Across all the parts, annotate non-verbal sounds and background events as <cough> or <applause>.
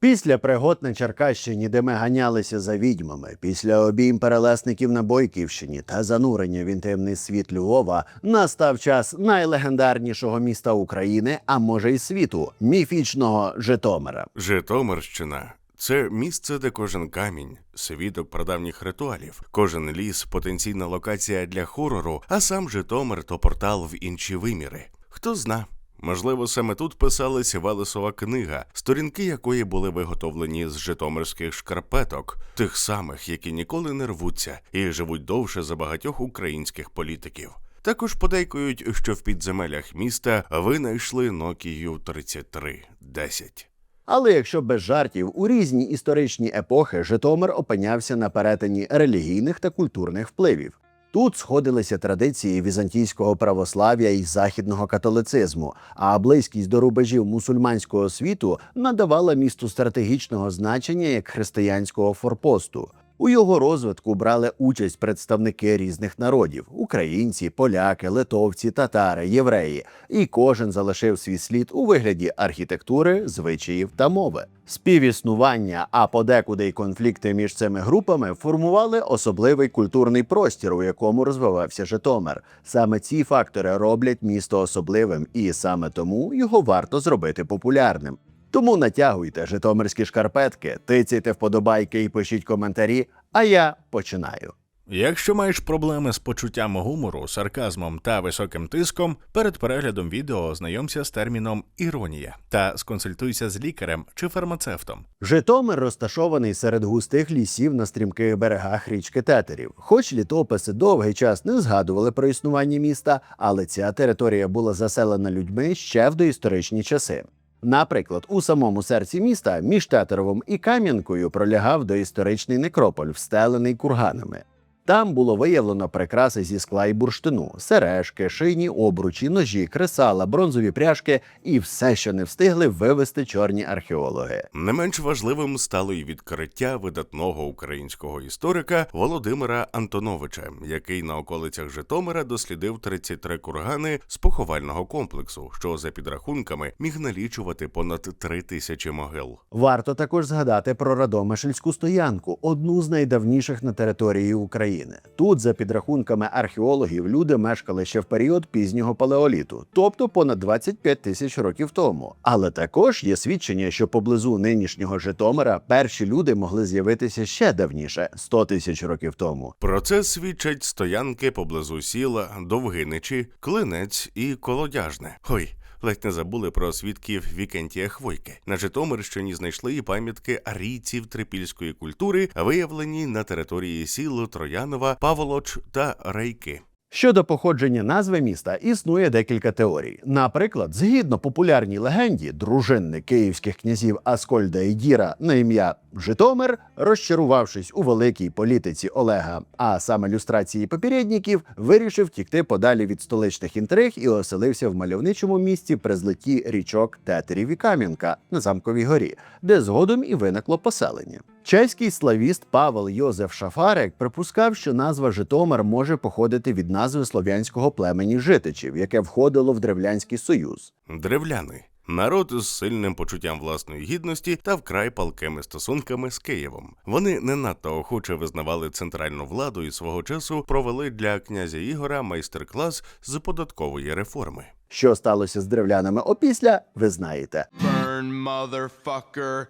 Після пригод на Черкащині, де ми ганялися за відьмами, після обійм перелесників на Бойківщині та занурення в інтимний світ Львова, настав час найлегендарнішого міста України, а може й світу міфічного Житомира. Житомирщина це місце, де кожен камінь свідок прадавніх ритуалів, кожен ліс потенційна локація для хорору, а сам Житомир то портал в інші виміри. Хто зна. Можливо, саме тут писалася Велесова книга, сторінки якої були виготовлені з житомирських шкарпеток, тих самих, які ніколи не рвуться і живуть довше за багатьох українських політиків. Також подейкують, що в підземеллях міста винайшли Nokia 3310. Але якщо без жартів, у різні історичні епохи Житомир опинявся на перетині релігійних та культурних впливів. Тут сходилися традиції візантійського православ'я і західного католицизму, а близькість до рубежів мусульманського світу надавала місту стратегічного значення як християнського форпосту. У його розвитку брали участь представники різних народів: українці, поляки, литовці, татари, євреї, і кожен залишив свій слід у вигляді архітектури, звичаїв та мови. Співіснування, а подекуди й конфлікти між цими групами формували особливий культурний простір, у якому розвивався Житомир. Саме ці фактори роблять місто особливим, і саме тому його варто зробити популярним. Тому натягуйте житомирські шкарпетки, тицяйте вподобайки і пишіть коментарі. А я починаю. Якщо маєш проблеми з почуттям гумору, сарказмом та високим тиском, перед переглядом відео ознайомся з терміном іронія та сконсультуйся з лікарем чи фармацевтом. Житомир розташований серед густих лісів на стрімких берегах річки Тетерів. Хоч літописи довгий час не згадували про існування міста, але ця територія була заселена людьми ще в доісторичні часи. Наприклад, у самому серці міста між Тетеровом і Кам'янкою пролягав доісторичний некрополь, встелений курганами. Там було виявлено прикраси зі скла і бурштину, сережки, шийні обручі, ножі, кресала, бронзові пряжки і все, що не встигли вивезти чорні археологи. Не менш важливим стало й відкриття видатного українського історика Володимира Антоновича, який на околицях Житомира дослідив 33 кургани з поховального комплексу, що за підрахунками міг налічувати понад три тисячі могил. Варто також згадати про Радомишльську стоянку, одну з найдавніших на території України. Тут, за підрахунками археологів, люди мешкали ще в період пізнього палеоліту, тобто понад 25 тисяч років тому. Але також є свідчення, що поблизу нинішнього Житомира перші люди могли з'явитися ще давніше 100 тисяч років тому. Про це свідчать стоянки поблизу сіла, Довгиничі, Клинець і Колодяжне. Ой. Ледь не забули про свідків Вікентія Хвойки. На Житомирщині знайшли і пам'ятки арійців трипільської культури, виявлені на території сіл Троянова, Паволоч та Рейки. Щодо походження назви міста існує декілька теорій. Наприклад, згідно популярній легенді, дружинник київських князів Аскольда і Діра на ім'я Житомир, розчарувавшись у великій політиці Олега, а саме люстрації попередників, вирішив тікти подалі від столичних інтриг і оселився в мальовничому місті при злиті річок Тетерів і Кам'янка на замковій горі, де згодом і виникло поселення. Чеський славіст Павел Йозеф Шафарик припускав, що назва Житомир може походити від назви слов'янського племені житичів, яке входило в Древлянський союз. Древляни народ з сильним почуттям власної гідності та вкрай палкими стосунками з Києвом. Вони не надто охоче визнавали центральну владу і свого часу провели для князя Ігора майстер-клас з податкової реформи. Що сталося з древлянами опісля, ви знаєте. Burn, motherfucker.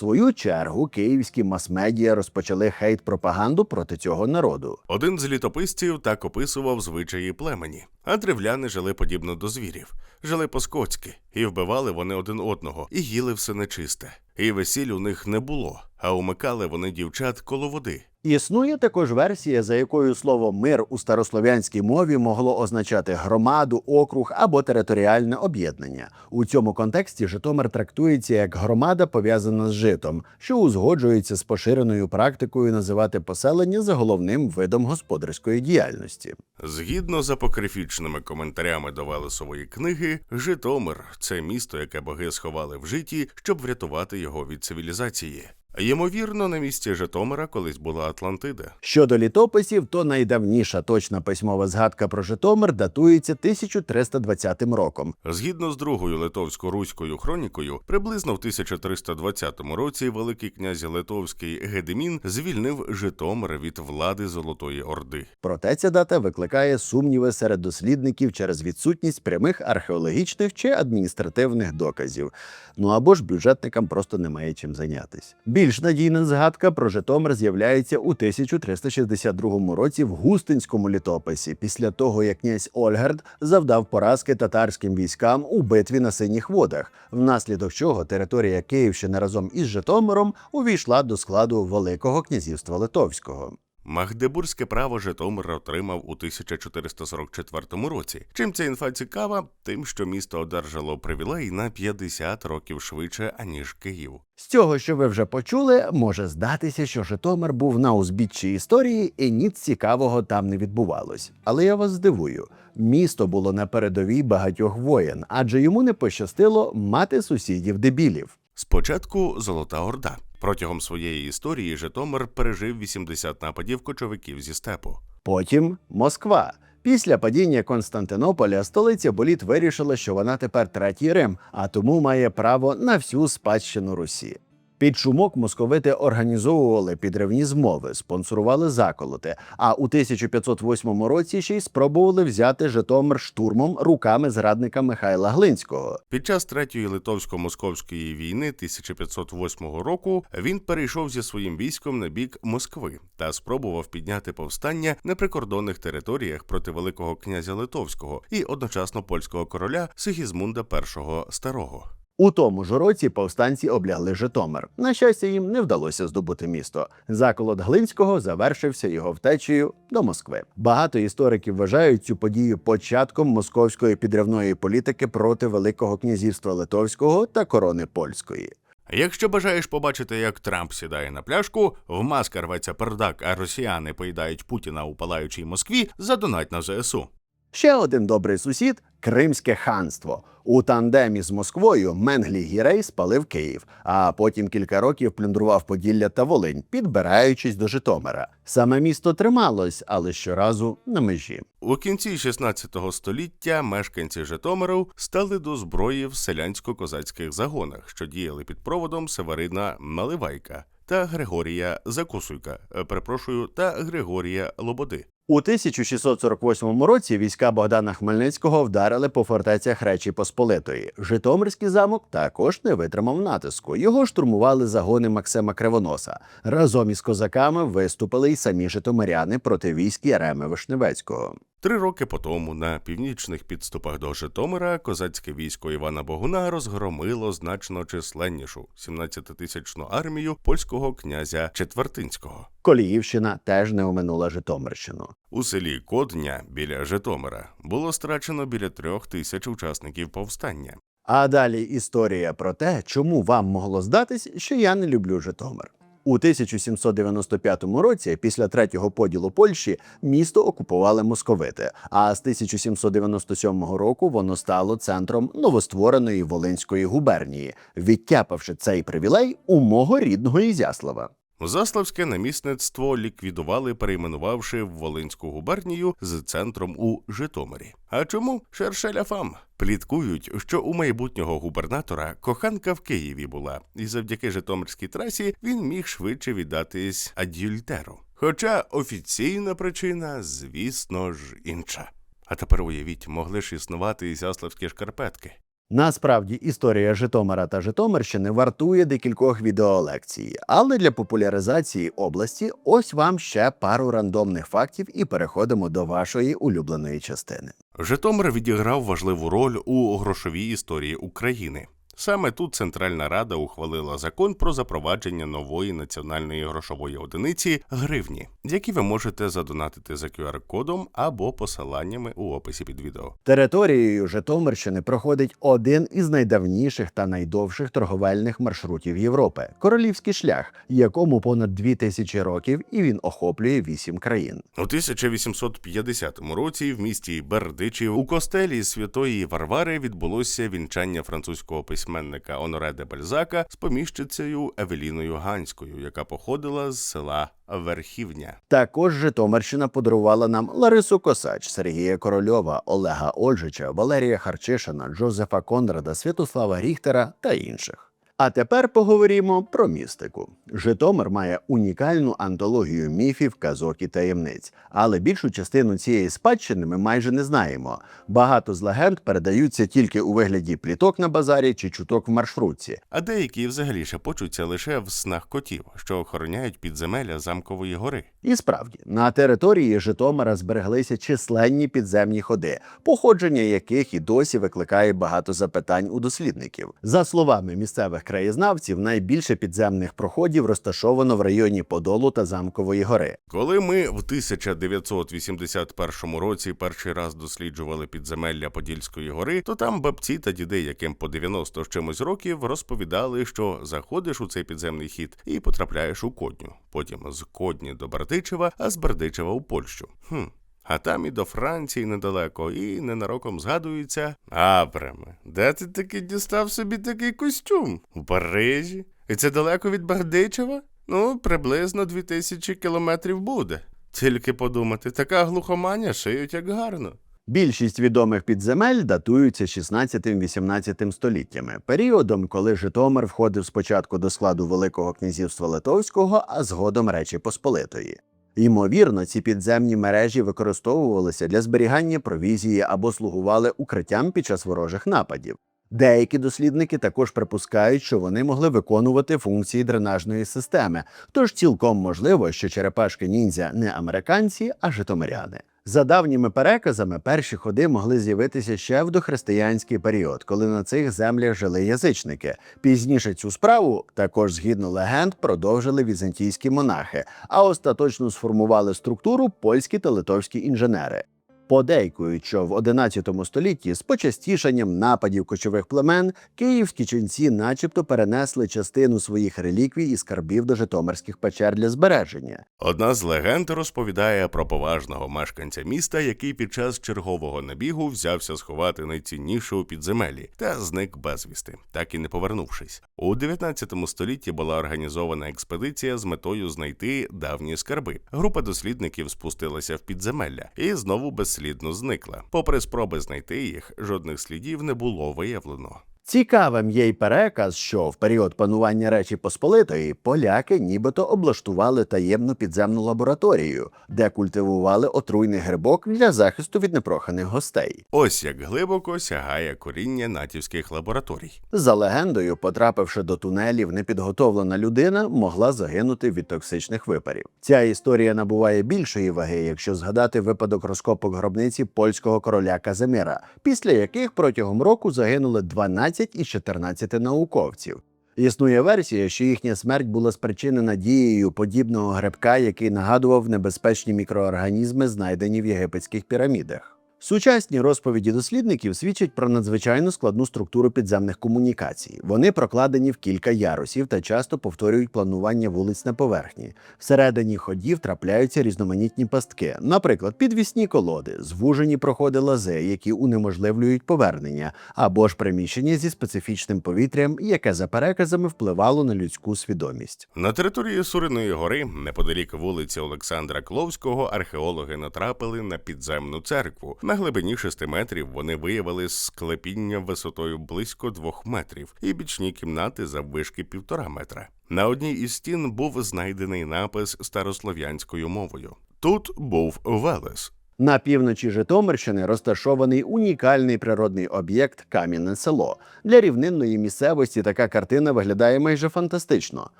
Свою чергу київські мас-медіа розпочали хейт-пропаганду проти цього народу. Один з літописців так описував звичаї племені, а древляни жили подібно до звірів, жили по-скотськи, і вбивали вони один одного, і їли все нечисте. І весіль у них не було, а умикали вони дівчат коло води. Існує також версія, за якою слово мир у старослов'янській мові могло означати громаду, округ або територіальне об'єднання. У цьому контексті Житомир трактується як громада, пов'язана з житом, що узгоджується з поширеною практикою називати поселення за головним видом господарської діяльності. Згідно з апокрифічними коментарями до Велесової книги, Житомир це місто, яке боги сховали в житті, щоб врятувати його від цивілізації. Ймовірно, на місці Житомира колись була Атлантида. Щодо літописів, то найдавніша точна письмова згадка про Житомир датується 1320 роком. Згідно з другою литовсько-руською хронікою, приблизно в 1320 році великий князь Литовський Гедемін звільнив Житомир від влади Золотої Орди. Проте ця дата викликає сумніви серед дослідників через відсутність прямих археологічних чи адміністративних доказів. Ну або ж бюджетникам просто немає чим зайнятися. Більш надійна згадка про Житомир з'являється у 1362 році в Густинському літописі, після того як князь Ольгард завдав поразки татарським військам у битві на синіх водах, внаслідок чого територія Київщини разом із Житомиром увійшла до складу Великого князівства Литовського. Магдебурзьке право Житомир отримав у 1444 році. Чим ця інфа цікава? Тим, що місто одержало привілей на 50 років швидше аніж Київ. З цього, що ви вже почули, може здатися, що Житомир був на узбіччі історії і ніц цікавого там не відбувалось. Але я вас здивую. Місто було на передовій багатьох воєн, адже йому не пощастило мати сусідів дебілів. Спочатку Золота Орда. Протягом своєї історії Житомир пережив 80 нападів кочовиків зі степу. Потім Москва. Після падіння Константинополя столиця Боліт вирішила, що вона тепер третій Рим, а тому має право на всю спадщину Русі. Під шумок московити організовували підривні змови, спонсорували заколоти. А у 1508 році ще й спробували взяти Житомир штурмом руками зрадника Михайла Глинського. Під час третьої литовсько-московської війни 1508 року він перейшов зі своїм військом на бік Москви та спробував підняти повстання на прикордонних територіях проти Великого князя Литовського і одночасно польського короля Сигізмунда І Старого. У тому ж році повстанці облягли Житомир. На щастя, їм не вдалося здобути місто. Заколот Глинського завершився його втечею до Москви. Багато істориків вважають цю подію початком московської підривної політики проти Великого князівства Литовського та корони польської. Якщо бажаєш побачити, як Трамп сідає на пляшку, в маска рветься пердак, а росіяни поїдають Путіна у палаючій Москві, задонать на ЗСУ. Ще один добрий сусід Кримське ханство. У тандемі з Москвою Менглі Гірей спалив Київ, а потім кілька років плюндрував Поділля та Волинь, підбираючись до Житомира. Саме місто трималось, але щоразу на межі. У кінці 16 століття мешканці Житомиру стали до зброї в селянсько-козацьких загонах, що діяли під проводом Северина Наливайка та Григорія Закусуйка, е, перепрошую, та Григорія Лободи. У 1648 році війська Богдана Хмельницького вдарили по фортецях Речі Посполитої. Житомирський замок також не витримав натиску. Його штурмували загони Максима Кривоноса. Разом із козаками виступили й самі житомиряни проти військ Яреми Вишневецького. Три роки по тому на північних підступах до Житомира козацьке військо Івана Богуна розгромило значно численнішу 17-тисячну армію польського князя Четвертинського. Коліївщина теж не оминула Житомирщину. У селі Кодня біля Житомира було страчено біля трьох тисяч учасників повстання. А далі історія про те, чому вам могло здатись, що я не люблю Житомир. У 1795 році, після третього поділу Польщі, місто окупували московити. А з 1797 року воно стало центром новоствореної Волинської губернії, відтяпавши цей привілей у мого рідного Ізяслава. Заславське намісництво ліквідували, перейменувавши в Волинську губернію з центром у Житомирі. А чому Шершеля фам? Пліткують, що у майбутнього губернатора коханка в Києві була, і завдяки Житомирській трасі він міг швидше віддатись адюльтеру. Хоча офіційна причина, звісно ж, інша. А тепер уявіть, могли ж існувати і заславські шкарпетки. Насправді історія Житомира та Житомирщини вартує декількох відеолекцій, але для популяризації області ось вам ще пару рандомних фактів і переходимо до вашої улюбленої частини. Житомир відіграв важливу роль у грошовій історії України. Саме тут Центральна Рада ухвалила закон про запровадження нової національної грошової одиниці гривні, які ви можете задонатити за QR-кодом або посиланнями у описі під відео. Територією Житомирщини проходить один із найдавніших та найдовших торговельних маршрутів Європи королівський шлях, якому понад дві тисячі років, і він охоплює вісім країн. У 1850 році в місті Бердичів у костелі Святої Варвари відбулося вінчання французького письменника письменника Оноре де Бальзака з поміщицею Евеліною Ганською, яка походила з села Верхівня. Також Житомирщина подарувала нам Ларису Косач, Сергія Корольова, Олега Ольжича, Валерія Харчишина, Джозефа Конрада, Святослава Ріхтера та інших. А тепер поговоримо про містику. Житомир має унікальну антологію міфів, казок і таємниць, але більшу частину цієї спадщини ми майже не знаємо. Багато з легенд передаються тільки у вигляді пліток на базарі чи чуток в маршрутці. А деякі взагалі шепочуться лише в снах котів, що охороняють підземелля замкової гори. І справді на території Житомира збереглися численні підземні ходи, походження яких і досі викликає багато запитань у дослідників. За словами місцевих краєзнавців, найбільше підземних проходів розташовано в районі Подолу та Замкової гори. Коли ми в 1981 році перший раз досліджували підземелля Подільської гори, то там бабці та діди, яким по 90 з чимось років, розповідали, що заходиш у цей підземний хід і потрапляєш у Кодню. Потім з Кодні до Бердичева, а з Бердичева у Польщу. Хм. А там і до Франції недалеко, і ненароком згадується Абраме, де ти таки дістав собі такий костюм? У Парижі? І це далеко від Бердичева? Ну, приблизно 2000 кілометрів буде. Тільки подумати, така глухоманя шиють як гарно. Більшість відомих підземель датуються 16-18 століттями, періодом, коли Житомир входив спочатку до складу Великого князівства Литовського, а згодом Речі Посполитої. Ймовірно, ці підземні мережі використовувалися для зберігання провізії або слугували укриттям під час ворожих нападів. Деякі дослідники також припускають, що вони могли виконувати функції дренажної системи, тож цілком можливо, що черепашки ніндзя не американці, а житомиряни. За давніми переказами, перші ходи могли з'явитися ще в дохристиянський період, коли на цих землях жили язичники. Пізніше цю справу, також згідно легенд, продовжили візантійські монахи, а остаточно сформували структуру польські та литовські інженери. Подейкують, що в 11 столітті з почастішанням нападів кочових племен київські ченці, начебто, перенесли частину своїх реліквій і скарбів до житомирських печер для збереження. Одна з легенд розповідає про поважного мешканця міста, який під час чергового набігу взявся сховати найцінніше у підземелі та зник безвісти, так і не повернувшись. У 19 столітті була організована експедиція з метою знайти давні скарби. Група дослідників спустилася в підземелля і знову безслідно зникла. Попри спроби знайти їх, жодних слідів не було виявлено. Цікавим є й переказ, що в період панування Речі Посполитої поляки нібито облаштували таємну підземну лабораторію, де культивували отруйний грибок для захисту від непроханих гостей. Ось як глибоко сягає коріння натівських лабораторій. За легендою, потрапивши до тунелів, непідготовлена людина могла загинути від токсичних випарів. Ця історія набуває більшої ваги, якщо згадати випадок розкопок гробниці польського короля Казимира, після яких протягом року загинули 12 із 14 науковців. Існує версія, що їхня смерть була спричинена дією подібного грибка, який нагадував небезпечні мікроорганізми, знайдені в єгипетських пірамідах. Сучасні розповіді дослідників свідчать про надзвичайно складну структуру підземних комунікацій. Вони прокладені в кілька ярусів та часто повторюють планування вулиць на поверхні. Всередині ходів трапляються різноманітні пастки, наприклад, підвісні колоди, звужені проходи лази, які унеможливлюють повернення, або ж приміщення зі специфічним повітрям, яке за переказами впливало на людську свідомість. На території Суриної гори, неподалік вулиці Олександра Кловського, археологи натрапили на підземну церкву. На глибині 6 метрів вони виявили склепіння висотою близько 2 метрів і бічні кімнати заввишки півтора метра. На одній із стін був знайдений напис старослов'янською мовою. Тут був Велес. На півночі Житомирщини розташований унікальний природний об'єкт Кам'яне село. Для рівнинної місцевості така картина виглядає майже фантастично.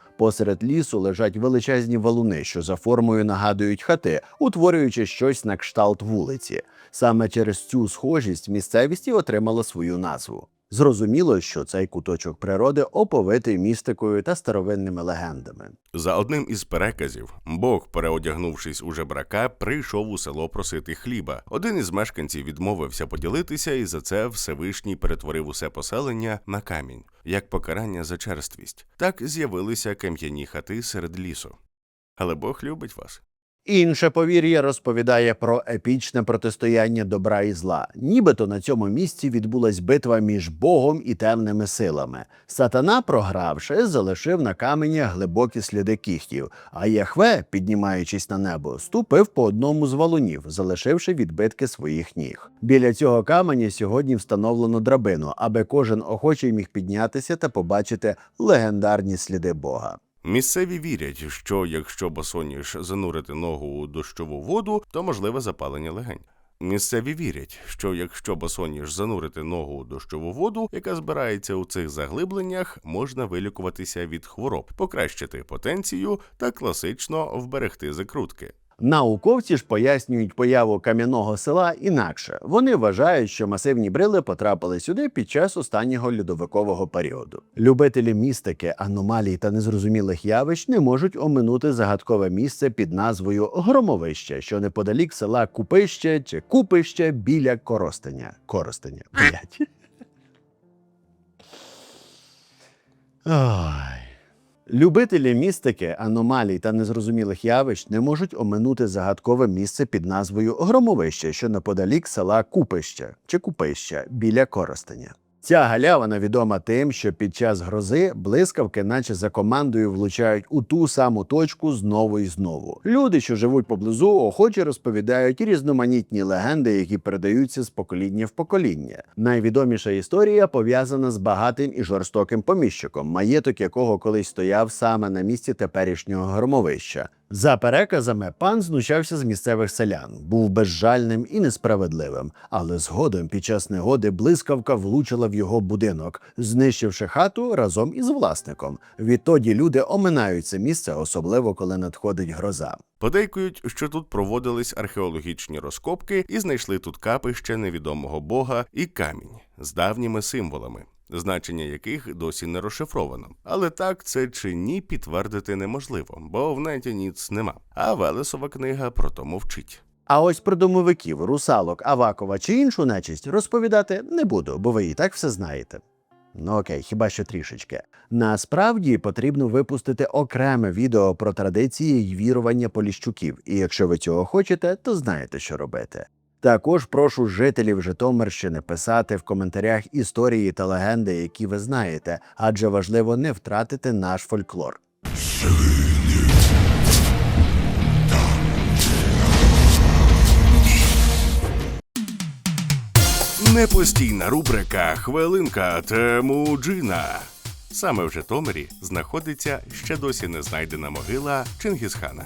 Посеред лісу лежать величезні валуни, що за формою нагадують хати, утворюючи щось на кшталт вулиці. Саме через цю схожість місцевість і отримала свою назву. Зрозуміло, що цей куточок природи оповитий містикою та старовинними легендами. За одним із переказів, Бог, переодягнувшись у жебрака, прийшов у село просити хліба. Один із мешканців відмовився поділитися, і за це Всевишній перетворив усе поселення на камінь, як покарання за черствість. Так з'явилися кам'яні хати серед лісу. Але Бог любить вас. Інше повір'я розповідає про епічне протистояння добра і зла. Нібито на цьому місці відбулась битва між Богом і темними силами. Сатана, програвши, залишив на камені глибокі сліди кігтів, а Яхве, піднімаючись на небо, ступив по одному з валунів, залишивши відбитки своїх ніг. Біля цього каменя сьогодні встановлено драбину, аби кожен охочий міг піднятися та побачити легендарні сліди Бога. Місцеві вірять, що якщо босоніж занурити ногу у дощову воду, то можливе запалення легень. Місцеві вірять, що якщо босоніж занурити ногу у дощову воду, яка збирається у цих заглибленнях, можна вилікуватися від хвороб, покращити потенцію та класично вберегти закрутки. Науковці ж пояснюють появу кам'яного села інакше. Вони вважають, що масивні брили потрапили сюди під час останнього льодовикового періоду. Любителі містики, аномалій та незрозумілих явищ не можуть оминути загадкове місце під назвою Громовище, що неподалік села Купище чи Купище біля Коростеня. Коростеня. Блять. <laughs> Ой. Любителі містики, аномалій та незрозумілих явищ не можуть оминути загадкове місце під назвою Громовище, що неподалік села Купище чи Купище біля Коростеня. Ця галявина відома тим, що під час грози блискавки, наче за командою, влучають у ту саму точку знову і знову. Люди, що живуть поблизу, охоче розповідають різноманітні легенди, які передаються з покоління в покоління. Найвідоміша історія пов'язана з багатим і жорстоким поміщиком, маєток якого колись стояв саме на місці теперішнього громовища. За переказами, пан знущався з місцевих селян, був безжальним і несправедливим. Але згодом, під час негоди, блискавка влучила в його будинок, знищивши хату разом із власником. Відтоді люди оминають це місце, особливо коли надходить гроза. Подейкують, що тут проводились археологічні розкопки і знайшли тут капище невідомого бога і камінь з давніми символами, значення яких досі не розшифровано. Але так це чи ні підтвердити неможливо, бо в неті ніц нема. А Велесова книга про то мовчить. А ось про домовиків, русалок, Авакова чи іншу нечисть розповідати не буду, бо ви і так все знаєте. Ну окей, хіба що трішечки. Насправді потрібно випустити окреме відео про традиції й вірування поліщуків, і якщо ви цього хочете, то знаєте, що робити. Також прошу жителів Житомирщини писати в коментарях історії та легенди, які ви знаєте, адже важливо не втратити наш фольклор. Непостійна рубрика Хвилинка Темуджина. Саме в Житомирі знаходиться ще досі не знайдена могила Чингісхана.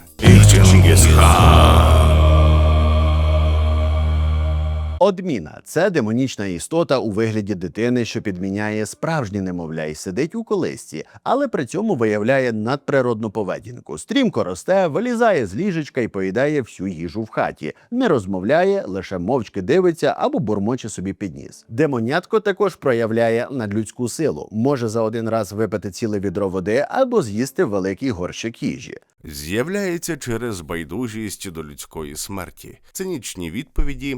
Одміна це демонічна істота у вигляді дитини, що підміняє справжнє немовля і сидить у колисці, але при цьому виявляє надприродну поведінку. Стрімко росте, вилізає з ліжечка і поїдає всю їжу в хаті, не розмовляє, лише мовчки дивиться або бурмоче собі під ніс. Демонятко також проявляє надлюдську силу, може за один раз випити ціле відро води або з'їсти великий горщик їжі. З'являється через байдужість до людської смерті, цинічні відповіді,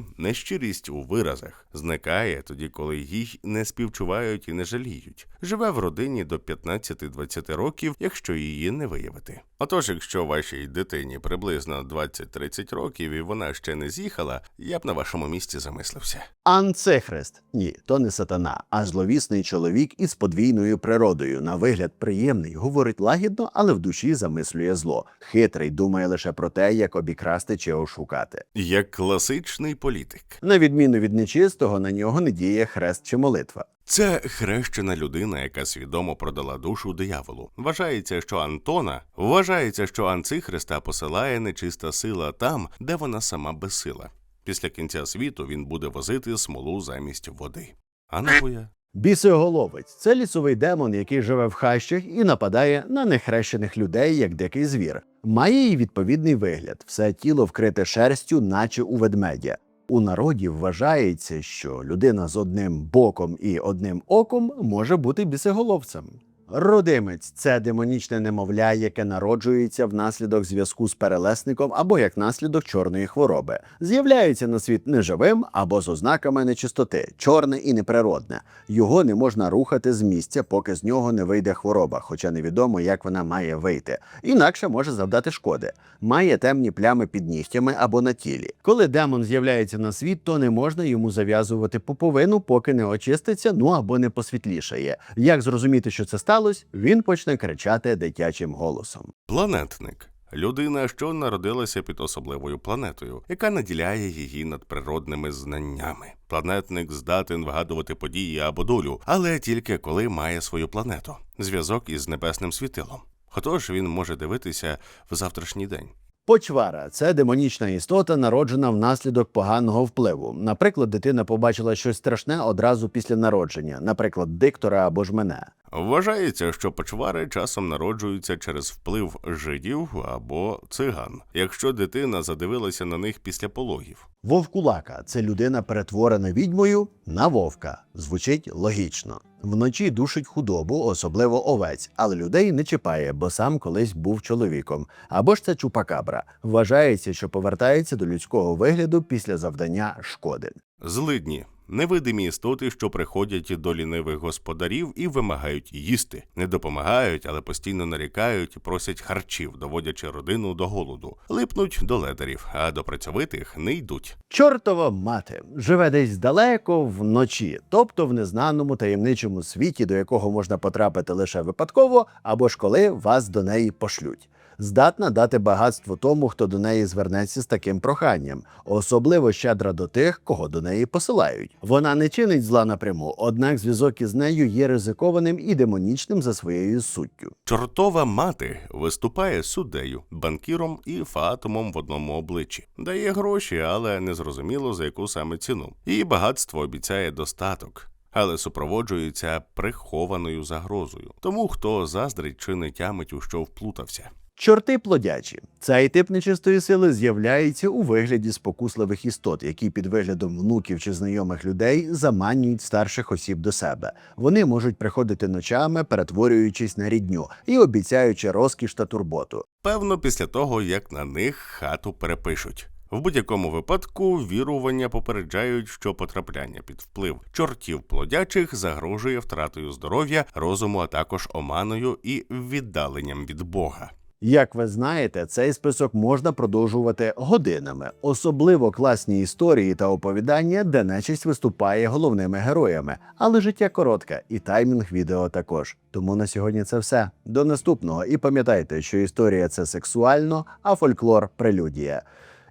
нещирість у виразах, зникає тоді, коли їй не співчувають і не жаліють. Живе в родині до 15-20 років, якщо її не виявити. Отож, якщо вашій дитині приблизно 20-30 років і вона ще не з'їхала, я б на вашому місці замислився. Анцихрист ні, то не сатана, а зловісний чоловік із подвійною природою. На вигляд приємний, говорить лагідно, але в душі замислює зло. Хитрий думає лише про те, як обікрасти чи ошукати. Як класичний політик. На відміну від нечистого, на нього не діє хрест чи молитва. Це хрещена людина, яка свідомо продала душу дияволу. Вважається, що Антона вважається, що Анцихриста посилає нечиста сила там, де вона сама безсила. Після кінця світу він буде возити смолу замість води. А набоя? Бісоголовець це лісовий демон, який живе в хащах і нападає на нехрещених людей, як дикий звір. Має й відповідний вигляд, все тіло вкрите шерстю, наче у ведмедя. У народі вважається, що людина з одним боком і одним оком може бути бісоголовцем. Родимець це демонічне немовля, яке народжується внаслідок зв'язку з перелесником або як наслідок чорної хвороби. З'являється на світ неживим або з ознаками нечистоти, чорне і неприродне. Його не можна рухати з місця, поки з нього не вийде хвороба, хоча невідомо, як вона має вийти. Інакше може завдати шкоди. Має темні плями під нігтями або на тілі. Коли демон з'являється на світ, то не можна йому зав'язувати пуповину, поки не очиститься, ну або не посвітлішає. Як зрозуміти, що це сталося? Він почне кричати дитячим голосом. Планетник людина, що народилася під особливою планетою, яка наділяє її надприродними знаннями. Планетник здатен вгадувати події або долю, але тільки коли має свою планету, зв'язок із небесним світилом. Отож він може дивитися в завтрашній день. Почвара це демонічна істота, народжена внаслідок поганого впливу. Наприклад, дитина побачила щось страшне одразу після народження, наприклад, диктора або ж мене. Вважається, що почвари часом народжуються через вплив жидів або циган, якщо дитина задивилася на них після пологів. Вовкулака це людина, перетворена відьмою на вовка. Звучить логічно. Вночі душить худобу, особливо овець, але людей не чіпає, бо сам колись був чоловіком. Або ж це чупакабра. Вважається, що повертається до людського вигляду після завдання шкоди. Злидні невидимі істоти, що приходять до лінивих господарів і вимагають їсти, не допомагають, але постійно нарікають, просять харчів, доводячи родину до голоду, липнуть до ледарів, а до працьовитих не йдуть. Чортова мати живе десь далеко вночі, тобто в незнаному таємничому світі, до якого можна потрапити лише випадково, або ж коли вас до неї пошлють. Здатна дати багатство тому, хто до неї звернеться з таким проханням, особливо щедра до тих, кого до неї посилають. Вона не чинить зла напряму, однак зв'язок із нею є ризикованим і демонічним за своєю суттю. Чортова мати виступає суддею, банкіром і фатумом в одному обличчі. Дає гроші, але незрозуміло за яку саме ціну. Її багатство обіцяє достаток. Але супроводжується прихованою загрозою. Тому хто заздрить чи не тямить, у що вплутався. Чорти плодячі. Цей тип нечистої сили з'являється у вигляді спокусливих істот, які під виглядом внуків чи знайомих людей заманюють старших осіб до себе. Вони можуть приходити ночами, перетворюючись на рідню і обіцяючи розкіш та турботу. Певно, після того, як на них хату перепишуть. В будь-якому випадку вірування попереджають, що потрапляння під вплив чортів плодячих загрожує втратою здоров'я, розуму, а також оманою і віддаленням від Бога. Як ви знаєте, цей список можна продовжувати годинами, особливо класні історії та оповідання, де нечисть виступає головними героями. Але життя коротке, і таймінг відео також. Тому на сьогодні це все. До наступного. І пам'ятайте, що історія це сексуально, а фольклор прелюдія.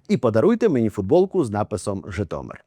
І подаруйте мені футболку з написом Житомир.